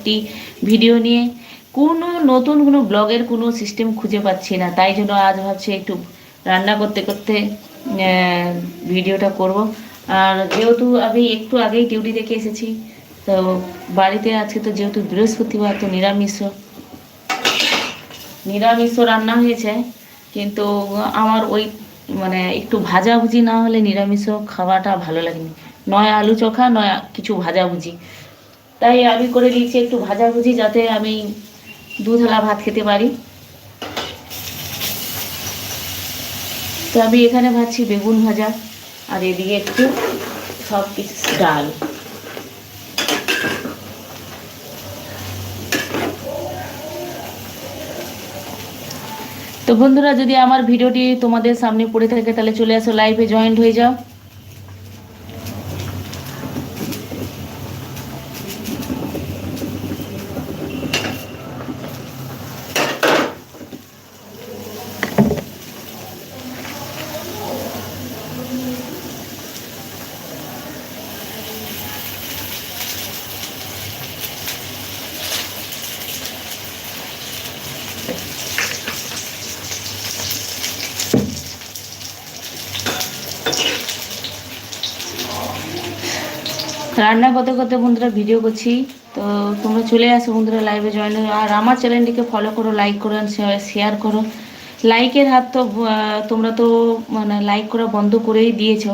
একটি ভিডিও নিয়ে কোনো নতুন কোনো ব্লগের কোনো সিস্টেম খুঁজে পাচ্ছি না। তাই জন্য আজ ভাবছি একটু রান্না করতে করতে ভিডিওটা করব। আর যেহেতু আমি একটু আগেই ডিউটি থেকে এসেছি, তো বাড়িতে আজকে তো যেহেতু বৃহস্পতিবার, তো নিরামিষ। নিরামিষ রান্না হয়েছে, কিন্তু আমার ওই মানে একটু ভাজাভুজি না হলে নিরামিষ খাওয়াটা ভালো লাগেনি। নয় আলু চোখা, নয় কিছু ভাজাভুজি। তাই আমি করে দিয়েছি একটু ভাজাভুজি যাতে আমি দুধওয়ালা ভাত খেতে পারি। তো আমি এখানে ভাজছি বেগুন ভাজা আর এদিকে একটু সব কিছু ডাল। তো বন্ধুরা যদি আমার ভিডিওটি তোমাদের সামনে পড়ে থাকে তাহলে চলে আসো লাইভে, জয়েন্ট হয়ে যাও। রান্না করতে করতে বন্ধুরা ভিডিও করছি। তো তোমরা চলে আসো বন্ধুরা লাইভে জয়েন আর আমার চ্যানেলটিকে ফলো করো লাইক করো শেয়ার করো। লাইকের হাত তো তোমরা তো মানে লাইক করা বন্ধ করেই দিয়েছ।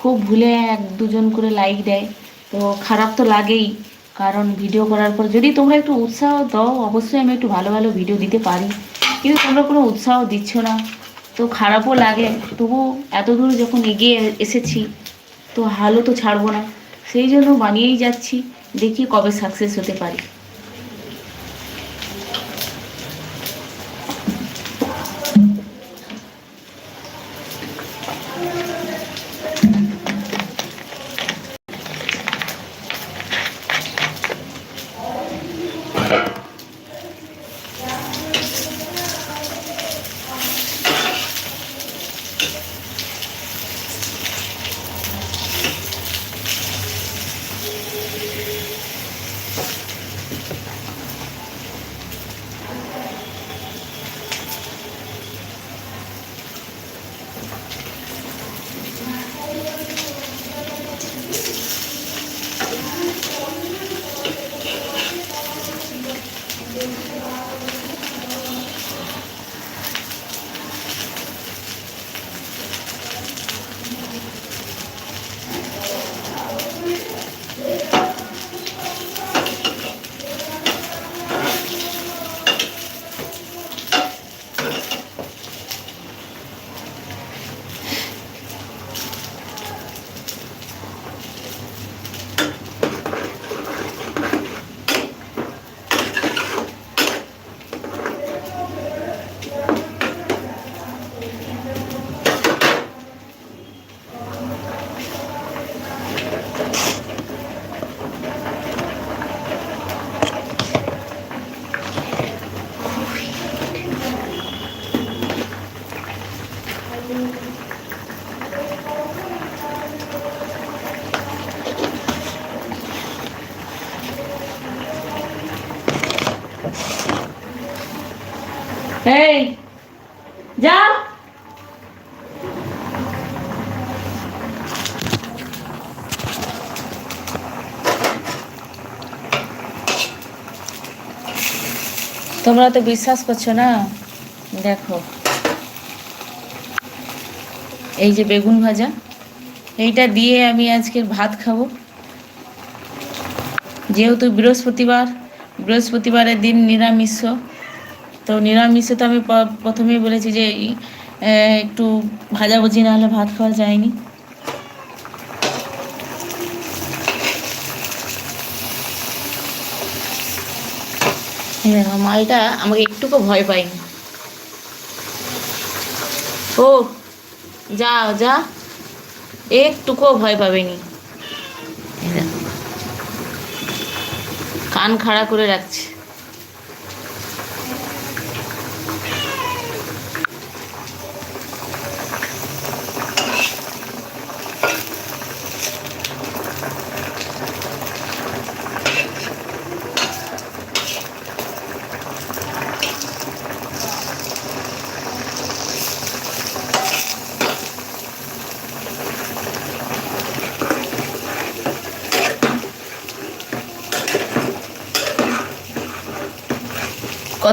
খুব ভুলে এক দুজন করে লাইক দেয়। তো খারাপ তো লাগেই। কারণ ভিডিও করার পর যদি তোমরা একটু উৎসাহ দাও, অবশ্যই আমি একটু ভালো ভালো ভিডিও দিতে পারি। কিন্তু তোমরা কোনো উৎসাহ দিচ্ছ না। তো খারাপও লাগে। তবু এত দূর যখন এগিয়ে এসেছি, তো হালও তো ছাড়বো না। সেই জন্য বানিয়েই যাচ্ছি দেখি কবে সাকসেস হতে পারি। এই, যা। তোমরা তো বিশ্বাস করছ না? দেখো। এই যে বেগুন ভাজা, এইটা দিয়ে আমি আজকের ভাত খাব। যেহেতু বৃহস্পতিবার বৃহস্পতিবারের দিন নিরামিষ। তো নিরামিষে তো আমি প্রথমেই বলেছি যে একটু ভাজাভুজি না হলে ভাত খাওয়া যায়নি। মালটা আমাকে একটুকু ভয় পাইনি ও, যা যা, একটুকুও ভয় পাবেনি। কান খাড়া করে রাখছে।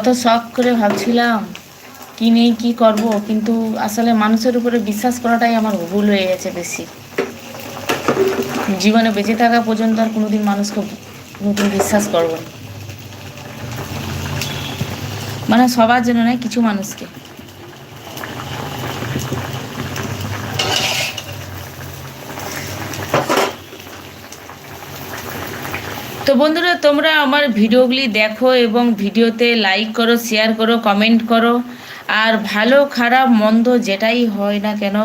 কত শখ করে ভাবছিলাম, কি নেই, কি করব, কিন্তু আসলে মানুষের উপরে বিশ্বাস করাটাই আমার ভুল হয়ে গেছে বেশি। জীবনে বেঁচে থাকা পর্যন্ত আর কোনোদিন মানুষকে নতুন বিশ্বাস করব না। মানে সবার জন্য নয়, কিছু মানুষকে। তো বন্ধুরা, তোমরা আমার ভিডিওগুলি দেখো এবং ভিডিওতে লাইক করো শেয়ার করো কমেন্ট করো। আর ভালো, খারাপ, মন্দ যেটাই হয় না কেন,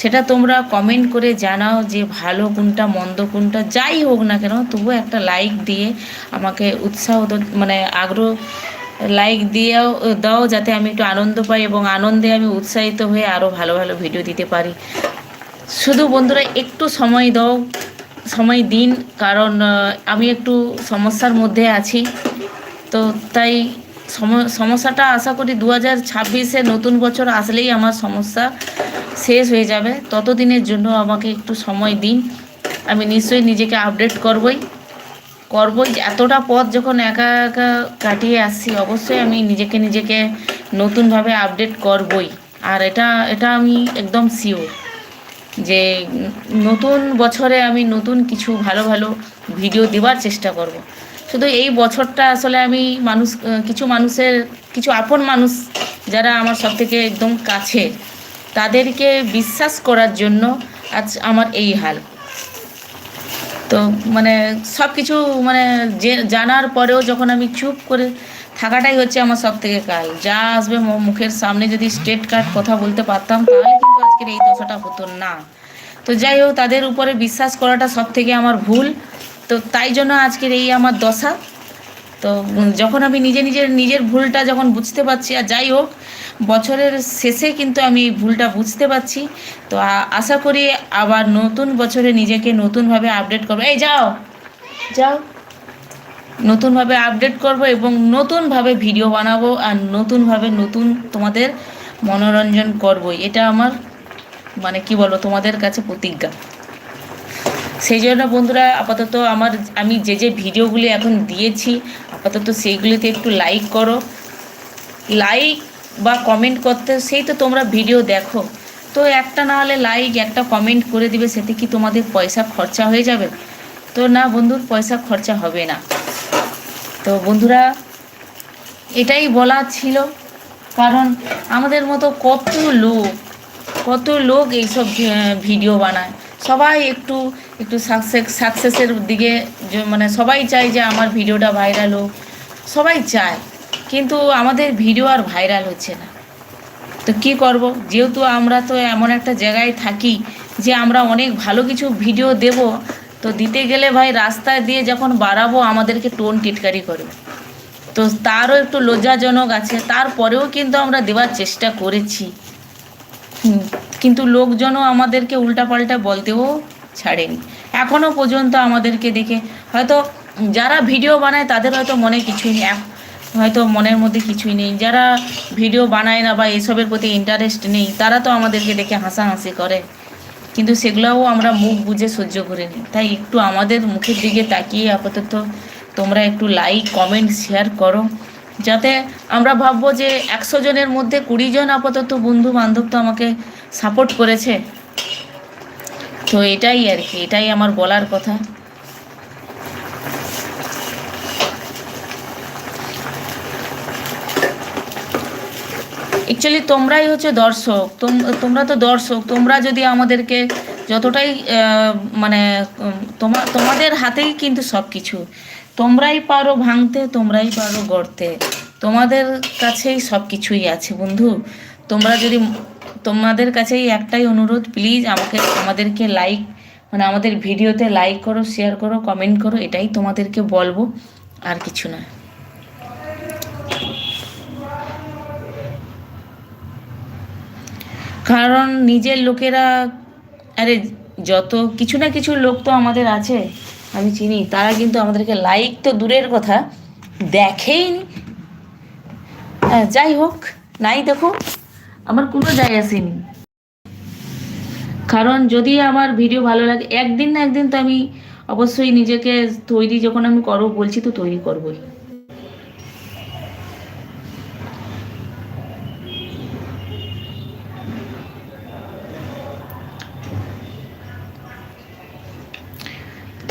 সেটা তোমরা কমেন্ট করে জানাও যে ভালো কোনটা, মন্দ কোনটা, যাই হোক না কেন, তবু একটা লাইক দিয়ে আমাকে উৎসাহ মানে আগ্রহ লাইক দিয়েও, দাও যাতে আমি একটু আনন্দ পাই এবং আনন্দে আমি উৎসাহিত হয়ে আরও ভালো ভালো ভিডিও দিতে পারি। শুধু বন্ধুরা, একটু সময় দাও। সময় দিন, কারণ আমি একটু সমস্যার মধ্যে আছি। তো তাই সম- সমস্যাটা আশা করি দু হাজার ছাব্বিশে নতুন বছর আসলেই আমার সমস্যা শেষ হয়ে যাবে। ততদিনের জন্য আমাকে একটু সময় দিন। আমি নিশ্চয়ই নিজেকে আপডেট করবই। করবই এতটা পথ যখন একা একা কাটিয়ে আসছি, অবশ্যই আমি নিজেকে নিজেকে নতুনভাবে আপডেট করবই। আর এটা এটা আমি একদম শিওর যে নতুন বছরে আমি নতুন কিছু ভালো ভালো ভিডিও দেওয়ার চেষ্টা করব। শুধু এই বছরটা আসলে আমি মানুষ, কিছু মানুষের, কিছু আপন মানুষ যারা আমার সব থেকে একদম কাছে, তাদেরকে বিশ্বাস করার জন্য আজ আমার এই হাল তো মানে সব কিছু মানে জানার পরেও যখন আমি চুপ করে থাকাটাই হচ্ছে আমার সব থেকে কাল। যা আসবে মুখের সামনে যদি স্ট্রেট কাট কথা বলতে পারতাম, তাহলে কিন্তু আজকের এই দশাটা হতো না। তো যাই হোক, তাদের উপরে বিশ্বাস করাটা সব থেকে আমার ভুল। তো তাই জন্য আজকের এই আমার দশা। তো যখন আমি নিজে নিজের নিজের ভুলটা যখন বুঝতে পারছি, আর যাই হোক, বছরের শেষে কিন্তু আমি ভুলটা বুঝতে পারছি। তো আশা করি আবার নতুন বছরে নিজেকে নতুনভাবে আপডেট করব। এই যাও যাও। নতুনভাবে আপডেট করব এবং নতুনভাবে ভিডিও বানাবো আর নতুনভাবে নতুন তোমাদের মনোরঞ্জন করব। এটা আমার মানে কি বলো তোমাদের কাছে প্রতিজ্ঞা। সেই জন্য বন্ধুরা, আপাতত আমার, আমি যে যে ভিডিওগুলি এখন দিয়েছি, আপাতত সেইগুলিতে একটু লাইক করো। লাইক বা কমেন্ট করতে, সেই তো তোমরা ভিডিও দেখো। তো একটা না হলে লাইক একটা কমেন্ট করে দিবে, সেতে কি তোমাদের পয়সা খরচা হয়ে যাবে? তো না বন্ধুর, পয়সা খরচা হবে না। তো বন্ধুরা, এটাই বলা ছিল। কারণ আমাদের মতো কত লোক কত লোক এইসব ভিডিও বানায়। সবাই একটু একটু সাকসেস সাকসেসের দিকে মানে সবাই চায় যে আমার ভিডিওটা ভাইরাল হোক। সবাই চায়, কিন্তু আমাদের ভিডিও আর ভাইরাল হচ্ছে না। তো কি করব? যেহেতু আমরা তো এমন একটা জায়গায় থাকি যে আমরা অনেক ভালো কিছু ভিডিও দেব তো দিতে গেলে ভাই রাস্তায় দিয়ে যখন বাড়াবো, আমাদেরকে টোন টিটকারি করবে। তো তারও একটু লজ্জাজনক আছে। তারপরেও কিন্তু আমরা দেওয়ার চেষ্টা করেছি। কিন্তু লোকজনও আমাদেরকে উল্টাপাল্টা বলতেও ছাড়েনি। এখনও পর্যন্ত আমাদেরকে দেখে হয়তো যারা ভিডিও বানায়, তাদের হয়তো মনে কিছুই নেই। হয়তো মনের মধ্যে কিছুই নেই। যারা ভিডিও বানায় না বা এসবের প্রতি ইন্টারেস্ট নেই, তারা তো আমাদেরকে দেখে হাসাহাসি করে। কিন্তু সেগুলোও আমরা মুখ বুঝে সহ্য করে নিই। তাই একটু আমাদের মুখের দিকে তাকিয়ে আপাতত তোমরা একটু লাইক কমেন্ট শেয়ার করো। যাতে আমরা ভাববো যে একশো জনের মধ্যে কুড়ি জন আপাতত বন্ধু বান্ধব তো আমাকে সাপোর্ট করেছে। তো এটাই আর কি, এটাই আমার বলার কথা। অ্যাকচুয়ালি তোমরাই হচ্ছে দর্শক। তোম- তোমরা তো দর্শক। তোমরা যদি আমাদেরকে যতটাই মানে উম, তোমা তোমাদের হাতেই কিন্তু সব কিছু তোমরাই পারো ভাঙতে তোমরাই পারো গড়তে। তোমাদের কাছেই সব কিছুই আছে বন্ধু। তোমরা যদি তোমাদের কাছেই একটাই অনুরোধ প্লিজ আমাকে আমাদেরকে লাইক মানে আমাদের ভিডিওতে লাইক করো শেয়ার করো কমেন্ট করো এটাই তোমাদেরকে বলব। আর কিছু না। কারণ নিজের লোকেরা, আরে যত কিছু না কিছু লোক তো আমাদের আছে, আমি চিনি, তারা কিন্তু আমাদেরকে লাইক তো দূরের কথা দেখেই নি যাই হোক, নাই দেখো, আমার কোনো যায় আসেনি। কারণ যদি আমার ভিডিও ভালো লাগে, একদিন না একদিন তো আমি অবশ্যই নিজেকে তৈরি, যখন আমি করব, বলছি তো তৈরি করবোই।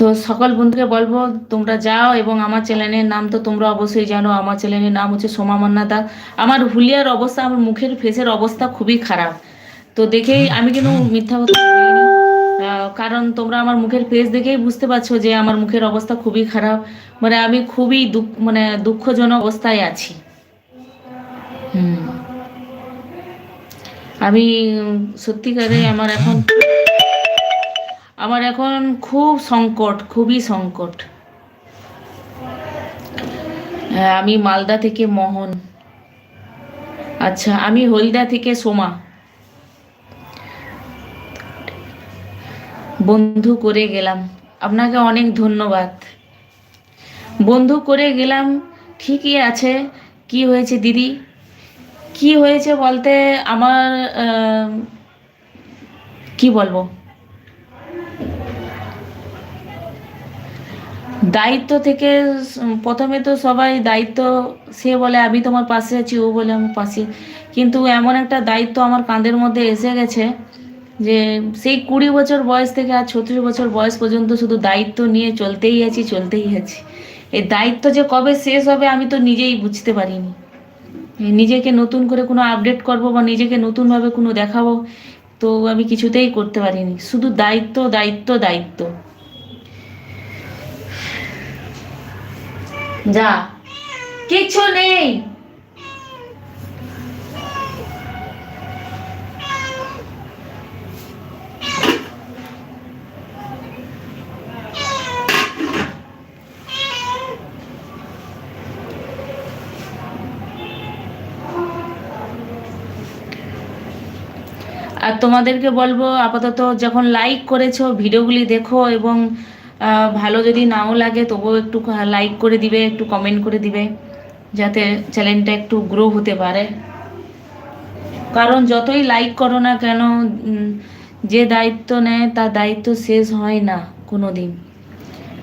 তো সকল বন্ধুকে বলব, তোমরা যাও এবং আমার চ্যানেলের নাম তো তোমরা অবশ্যই জানো। আমার চ্যানেলের নাম হচ্ছে সোমা মান্নাদা। আমার হুলিয়ার অবস্থা, আমার মুখের ফেসের অবস্থা খুবই খারাপ। তো দেখেই আমি কিন্তু মিথ্যা কথা কারণ তোমরা আমার মুখের ফেস দেখেই বুঝতে পারছ যে আমার মুখের অবস্থা খুবই খারাপ। মানে আমি খুবই দুঃখ মানে দুঃখজনক অবস্থায় আছি। হুম। আমি সত্যিকারে আমার এখন আমার এখন খুব সংকট খুবই সংকট। হ্যাঁ, আমি মালদা থেকে মোহন। আচ্ছা আমি হলদা থেকে সোমা। বন্ধু করে গেলাম। আপনাকে অনেক ধন্যবাদ। বন্ধু করে গেলাম ঠিকই আছে। কি হয়েছে দিদি? কি হয়েছে বলতে আমার কি বলব? দায়িত্ব থেকে, প্রথমে তো সবাই দায়িত্ব, সে বলে, আমি তোমার পাশে আছি ও বলে আমার পাশে কিন্তু এমন একটা দায়িত্ব আমার কাঁধের মধ্যে এসে গেছে যে, সেই কুড়ি বছর বয়স থেকে আর ছত্রিশ বছর বয়স পর্যন্ত শুধু দায়িত্ব নিয়ে চলতেই আছি চলতেই আছি। এই দায়িত্ব যে কবে শেষ হবে আমি তো নিজেই বুঝতে পারিনি। নিজেকে নতুন করে কোনো আপডেট করব বা নিজেকে নতুনভাবে কোনো দেখাবো তো আমি কিছুতেই করতে পারিনি। শুধু দায়িত্ব দায়িত্ব দায়িত্ব। যা। কিচ্ছু নেই। আর তোমাদেরকে বলব আপাতত যখন লাইক করেছ ভিডিওগুলি দেখো এবং ভালো যদি নাও লাগে, তবুও একটু লাইক করে দিবে, একটু কমেন্ট করে দিবে, যাতে চ্যানেলটা একটু গ্রো হতে পারে। কারণ যতই লাইক করো না কেন যে দায়িত্ব নেয়, তার দায়িত্ব শেষ হয় না কোনো দিন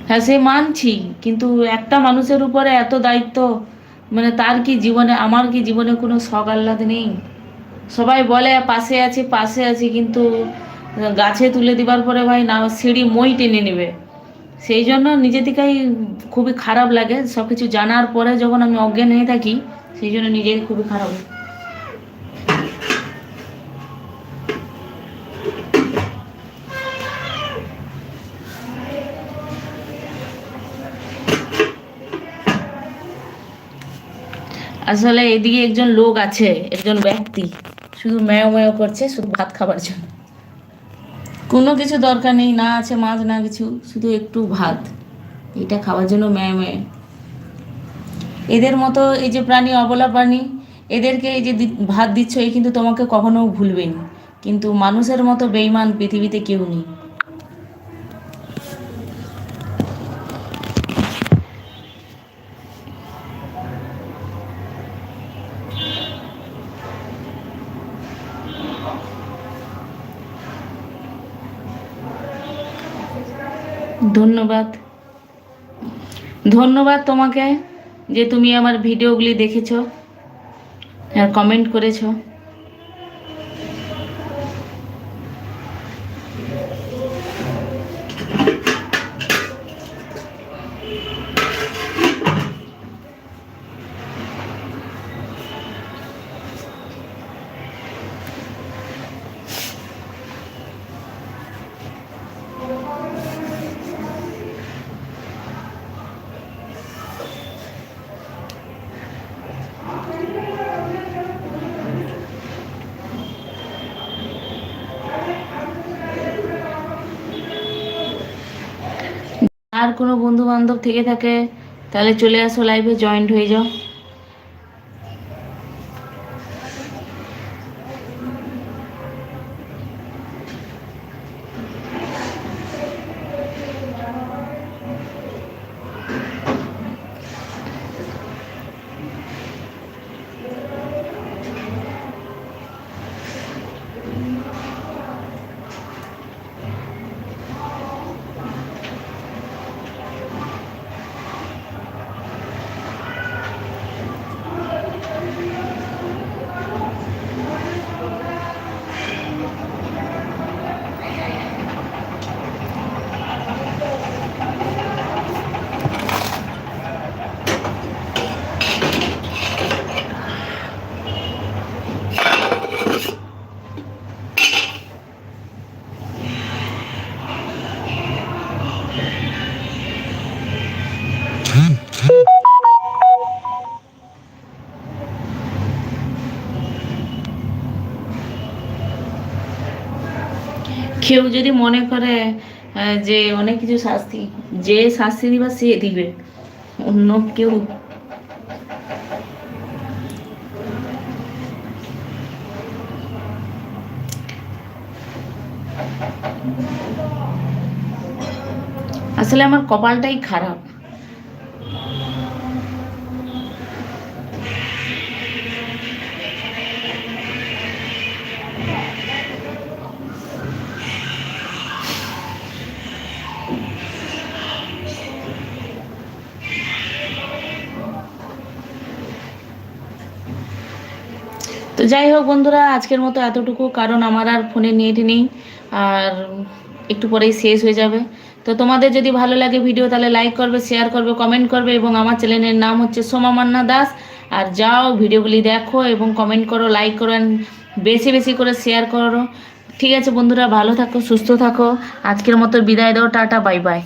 হ্যাঁ সে মানছি, কিন্তু একটা মানুষের উপরে এত দায়িত্ব মানে তার কি জীবনে, আমার কি জীবনে কোনো শখ আহ্লাদ নেই? সবাই বলে, পাশে আছি পাশে আছি, কিন্তু গাছে তুলে দিবার পরে ভাই না, সিঁড়ি মই টেনে নেবে। সেই জন্য নিজে থেকেই খুবই খারাপ লাগে। সব কিছু জানার পরে যখন আমি অজ্ঞান হয়ে থাকি, সেই জন্য নিজেই খুবই খারাপ লাগে। আসলে এদিকে একজন লোক আছে, একজন ব্যক্তি। শুধু ম্যাও ম্যাও করছে, শুধু ভাত খাবার জন্য। কোনো কিছু দরকার নেই, না আছে মাছ, না কিছু, শুধু একটু ভাত। এটা খাওয়ার জন্য ম্যায় ম্যায় এদের মতো এই যে প্রাণী, অবলা প্রাণী, এদেরকে এই যে ভাত দিচ্ছ এই কিন্তু তোমাকে কখনো ভুলবেনি কিন্তু মানুষের মতো বেইমান পৃথিবীতে কেউ নেই। ধন্যবাদ। ধন্যবাদ তোমাকে যে তুমি আমার ভিডিওগুলি দেখেছ আর কমেন্ট করেছ। কোনো বন্ধু বান্ধব থেকে থাকে তাহলে চলে আসো লাইভে জয়েন্ট হয়ে যাও। কেউ যদি মনে করে যে অনেক কিছু শাস্তি, যে শাস্তি দিবা সে দিবে। অন্য কেউ আসলে আমার কপালটাই খারাপ। তো যাই হোক বন্ধুরা, আজকের মতো এতটুকু। কারণ আমার আর ফোনে নেট নেই, আর একটু পরেই শেষ হয়ে যাবে। তো তোমাদের যদি ভালো লাগে ভিডিও, তাহলে লাইক করবে শেয়ার করবে কমেন্ট করবে, এবং আমার চ্যানেলের নাম হচ্ছে সোমা মান্না দাস। আর যাও ভিডিওগুলি দেখো এবং কমেন্ট করো লাইক করো বেশি বেশি করে শেয়ার করো। ঠিক আছে বন্ধুরা, ভালো থাকো, সুস্থ থাকো। আজকের মতো বিদায় দাও, টাটা বাই বাই